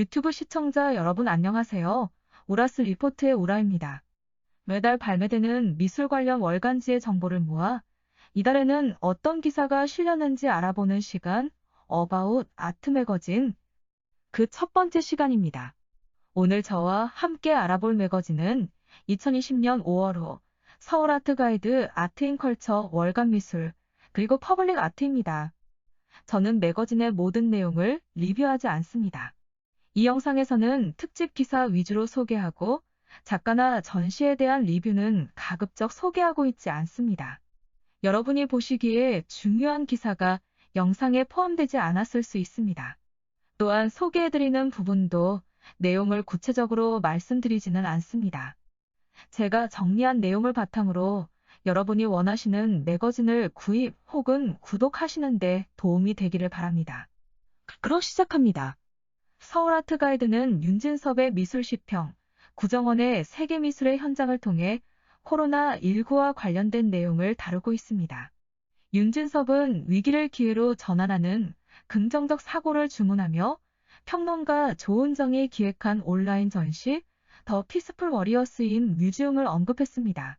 유튜브 시청자 여러분 안녕하세요. 오라스 리포트의 오라입니다. 매달 발매되는 미술 관련 월간지의 정보를 모아 이달에는 어떤 기사가 실렸는지 알아보는 시간 어바웃 아트 매거진 그 첫 번째 시간입니다. 오늘 저와 함께 알아볼 매거진은 2020년 5월호 서울 아트 가이드 아트인컬처 월간 미술 그리고 퍼블릭 아트입니다. 저는 매거진의 모든 내용을 리뷰하지 않습니다. 이 영상에서는 특집 기사 위주로 소개하고 작가나 전시에 대한 리뷰는 가급적 소개하고 있지 않습니다. 여러분이 보시기에 중요한 기사가 영상에 포함되지 않았을 수 있습니다. 또한 소개해드리는 부분도 내용을 구체적으로 말씀드리지는 않습니다. 제가 정리한 내용을 바탕으로 여러분이 원하시는 매거진을 구입 혹은 구독하시는데 도움이 되기를 바랍니다. 그럼 시작합니다. 서울 아트 가이드는 윤진섭의 미술시평, 구정원의 세계미술의 현장을 통해 코로나19와 관련된 내용을 다루고 있습니다. 윤진섭은 위기를 기회로 전환하는 긍정적 사고를 주문하며 평론가 조은정이 기획한 온라인 전시 더 피스풀 워리어스인 뮤지엄을 언급했습니다.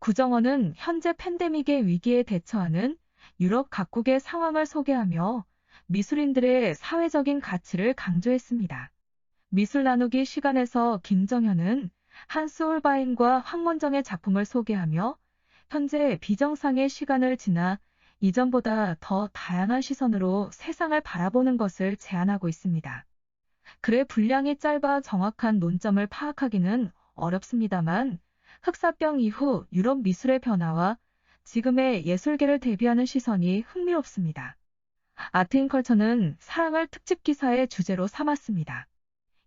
구정원은 현재 팬데믹의 위기에 대처하는 유럽 각국의 상황을 소개하며 미술인들의 사회적인 가치를 강조했습니다. 미술 나누기 시간에서 김정현은 한스 홀바인과 황원정의 작품을 소개하며 현재 비정상의 시간을 지나 이전보다 더 다양한 시선으로 세상을 바라보는 것을 제안하고 있습니다. 글의 분량이 짧아 정확한 논점을 파악하기는 어렵습니다만 흑사병 이후 유럽 미술의 변화와 지금의 예술계를 대비하는 시선이 흥미롭습니다. 아트인컬처는 사랑을 특집 기사의 주제로 삼았습니다.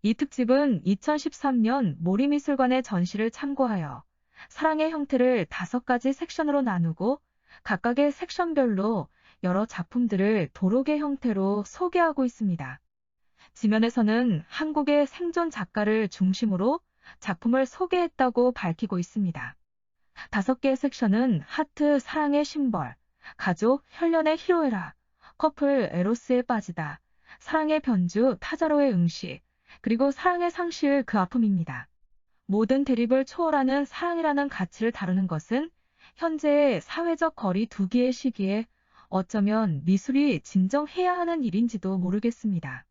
이 특집은 2013년 모리미술관의 전시를 참고하여 사랑의 형태를 다섯 가지 섹션으로 나누고 각각의 섹션별로 여러 작품들을 도록의 형태로 소개하고 있습니다. 지면에서는 한국의 생존 작가를 중심으로 작품을 소개했다고 밝히고 있습니다. 다섯 개의 섹션은 하트, 사랑의 심벌, 가족, 혈련의 히로에라, 커플, 에로스에 빠지다, 사랑의 변주, 타자로의 응시, 그리고 사랑의 상실, 그 아픔입니다. 모든 대립을 초월하는 사랑이라는 가치를 다루는 것은 현재의 사회적 거리 두기의 시기에 어쩌면 미술이 진정해야 하는 일인지도 모르겠습니다.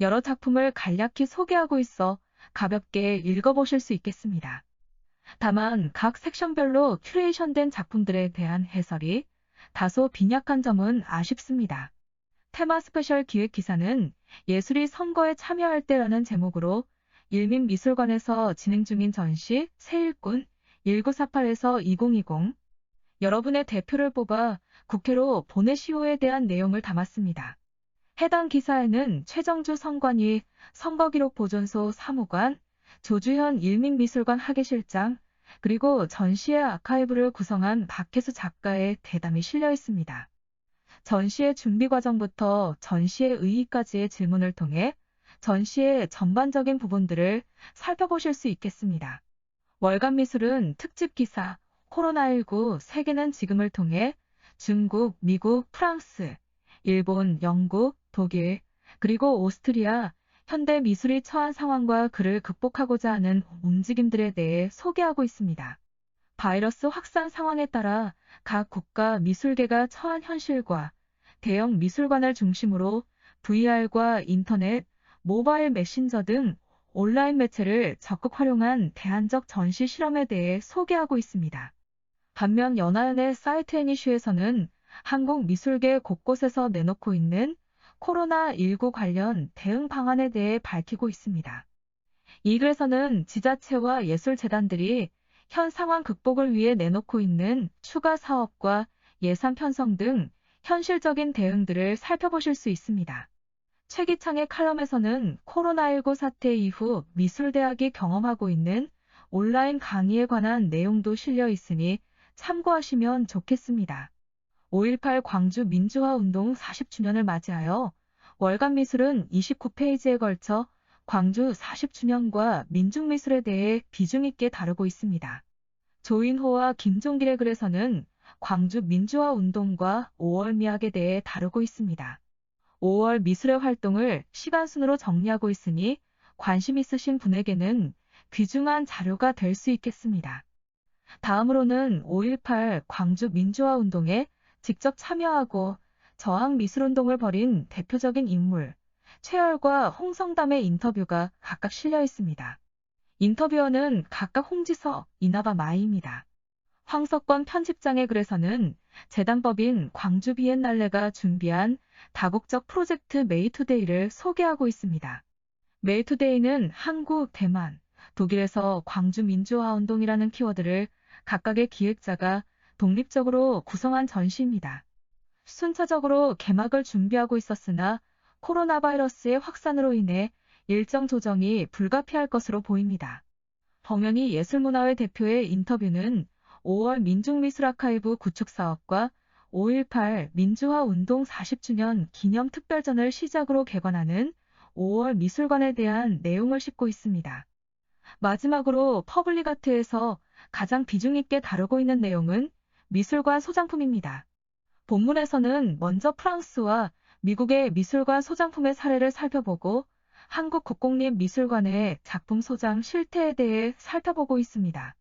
여러 작품을 간략히 소개하고 있어 가볍게 읽어보실 수 있겠습니다. 다만 각 섹션별로 큐레이션된 작품들에 대한 해설이 다소 빈약한 점은 아쉽습니다. 테마 스페셜 기획 기사는 예술이 선거에 참여할 때라는 제목으로 일민미술관에서 진행 중인 전시 새일꾼 1948에서 2020 여러분의 대표를 뽑아 국회로 보내시오에 대한 내용을 담았습니다. 해당 기사에는 최정주 선관위 선거기록보존소 사무관, 조주현 일민미술관 학예실장, 그리고 전시의 아카이브를 구성한 박혜수 작가의 대담이 실려 있습니다. 전시의 준비 과정부터 전시의 의의까지의 질문을 통해 전시의 전반적인 부분들을 살펴보실 수 있겠습니다. 월간 미술은 특집 기사 코로나19 세계는 지금을 통해 중국, 미국, 프랑스, 일본, 영국, 독일, 그리고 오스트리아, 현대 미술이 처한 상황과 그를 극복하고자 하는 움직임들에 대해 소개하고 있습니다. 바이러스 확산 상황에 따라 각 국가 미술계가 처한 현실과 대형 미술관을 중심으로 VR과 인터넷, 모바일 메신저 등 온라인 매체를 적극 활용한 대안적 전시 실험에 대해 소개하고 있습니다. 반면 연화연의 사이트 애니슈에서는 한국 미술계 곳곳에서 내놓고 있는 코로나19 관련 대응 방안에 대해 밝히고 있습니다. 이 글에서는 지자체와 예술재단들이 현 상황 극복을 위해 내놓고 있는 추가 사업과 예산 편성 등 현실적인 대응들을 살펴보실 수 있습니다. 최기창의 칼럼에서는 코로나19 사태 이후 미술대학이 경험하고 있는 온라인 강의에 관한 내용도 실려 있으니 참고하시면 좋겠습니다. 5.18 광주 민주화 운동 40주년을 맞이하여 월간 미술은 29페이지에 걸쳐 광주 40주년과 민중미술에 대해 비중 있게 다루고 있습니다. 조인호와 김종길의 글에서는 광주 민주화 운동과 5월 미학에 대해 다루고 있습니다. 5월 미술의 활동을 시간순으로 정리하고 있으니 관심 있으신 분에게는 귀중한 자료가 될 수 있겠습니다. 다음으로는 5.18 광주 민주화 운동에 직접 참여하고 저항 미술운동을 벌인 대표적인 인물 최열과 홍성담의 인터뷰가 각각 실려 있습니다. 인터뷰어는 각각 홍지서, 이나바 마이입니다. 황석권 편집장의 글에서는 재단법인 광주 비엔날레가 준비한 다국적 프로젝트 메이투데이를 소개하고 있습니다. 메이투데이는 한국, 대만, 독일에서 광주 민주화 운동이라는 키워드를 각각의 기획자가 독립적으로 구성한 전시입니다. 순차적으로 개막을 준비하고 있었으나 코로나 바이러스의 확산으로 인해 일정 조정이 불가피할 것으로 보입니다. 범영희 예술문화회 대표의 인터뷰는 5월 민중미술아카이브 구축 사업과 5.18 민주화 운동 40주년 기념 특별전을 시작으로 개관하는 5월 미술관에 대한 내용을 싣고 있습니다. 마지막으로 퍼블리가트에서 가장 비중 있게 다루고 있는 내용은 미술관 소장품입니다. 본문에서는 먼저 프랑스와 미국의 미술관 소장품의 사례를 살펴보고 한국 국공립미술관의 작품 소장 실태에 대해 살펴보고 있습니다.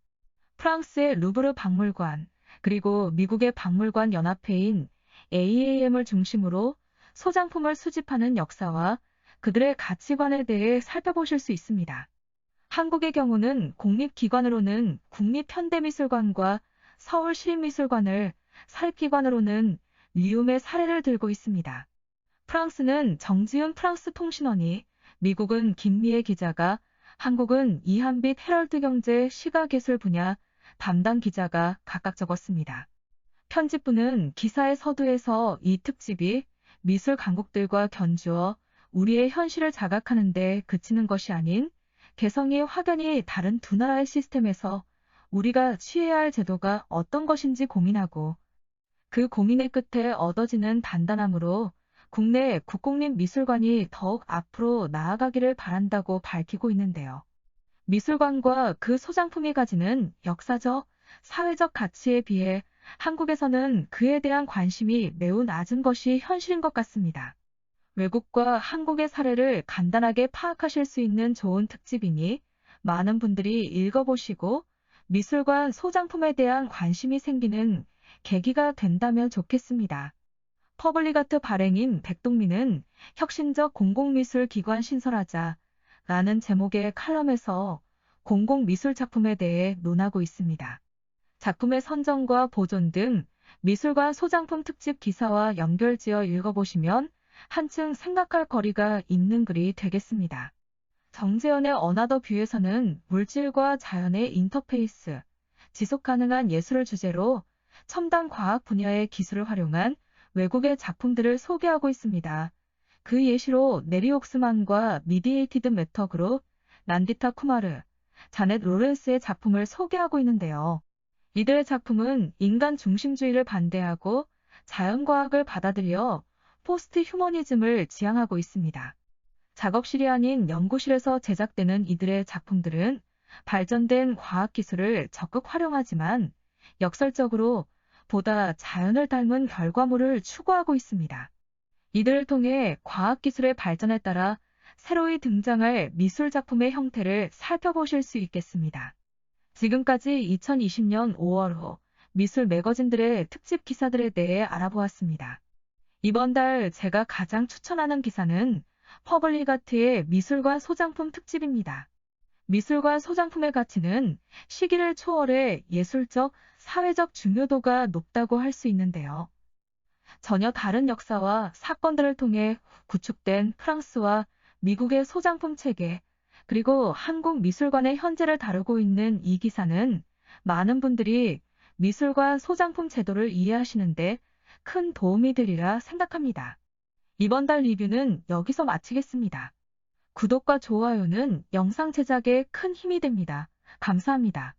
프랑스의 루브르 박물관, 그리고 미국의 박물관 연합회인 AAM을 중심으로 소장품을 수집하는 역사와 그들의 가치관에 대해 살펴보실 수 있습니다. 한국의 경우는 공립기관으로는 국립현대미술관과 서울시립미술관을 사립기관으로는 리움의 사례를 들고 있습니다. 프랑스는 정지훈 프랑스 통신원이, 미국은 김미애 기자가, 한국은 이한빛 헤럴드 경제 시각예술 분야 담당 기자가 각각 적었습니다. 편집부는 기사의 서두에서 이 특집이 미술 강국들과 견주어 우리의 현실을 자각하는데 그치는 것이 아닌 개성이 확연히 다른 두 나라의 시스템에서 우리가 취해야 할 제도가 어떤 것인지 고민하고 그 고민의 끝에 얻어지는 단단함으로 국내 국공립 미술관이 더욱 앞으로 나아가기를 바란다고 밝히고 있는데요. 미술관과 그 소장품이 가지는 역사적, 사회적 가치에 비해 한국에서는 그에 대한 관심이 매우 낮은 것이 현실인 것 같습니다. 외국과 한국의 사례를 간단하게 파악하실 수 있는 좋은 특집이니 많은 분들이 읽어보시고 미술관 소장품에 대한 관심이 생기는 계기가 된다면 좋겠습니다. 퍼블리가트 발행인 백동민은 혁신적 공공미술 기관 신설하자 라는 제목의 칼럼에서 공공미술 작품에 대해 논하고 있습니다. 작품의 선정과 보존 등 미술관 소장품 특집 기사와 연결지어 읽어보시면 한층 생각할 거리가 있는 글이 되겠습니다. 정재현의 어나더 뷰에서는 물질과 자연의 인터페이스, 지속 가능한 예술을 주제로 첨단 과학 분야의 기술을 활용한 외국의 작품들을 소개하고 있습니다. 그 예시로 네리 옥스만과 미디에이티드 메터 그룹, 난디타 쿠마르, 자넷 로렌스의 작품을 소개하고 있는데요. 이들의 작품은 인간 중심주의를 반대하고 자연과학을 받아들여 포스트 휴머니즘을 지향하고 있습니다. 작업실이 아닌 연구실에서 제작되는 이들의 작품들은 발전된 과학기술을 적극 활용하지만 역설적으로 보다 자연을 닮은 결과물을 추구하고 있습니다. 이들을 통해 과학기술의 발전에 따라 새로이 등장할 미술작품의 형태를 살펴보실 수 있겠습니다. 지금까지 2020년 5월 후 미술 매거진들의 특집 기사들에 대해 알아보았습니다. 이번 달 제가 가장 추천하는 기사는 퍼블리가트의 미술관 소장품 특집입니다. 미술관 소장품의 가치는 시기를 초월해 예술적, 사회적 중요도가 높다고 할 수 있는데요. 전혀 다른 역사와 사건들을 통해 구축된 프랑스와 미국의 소장품 체계, 그리고 한국 미술관의 현재를 다루고 있는 이 기사는 많은 분들이 미술관 소장품 제도를 이해하시는데 큰 도움이 되리라 생각합니다. 이번 달 리뷰는 여기서 마치겠습니다. 구독과 좋아요는 영상 제작에 큰 힘이 됩니다. 감사합니다.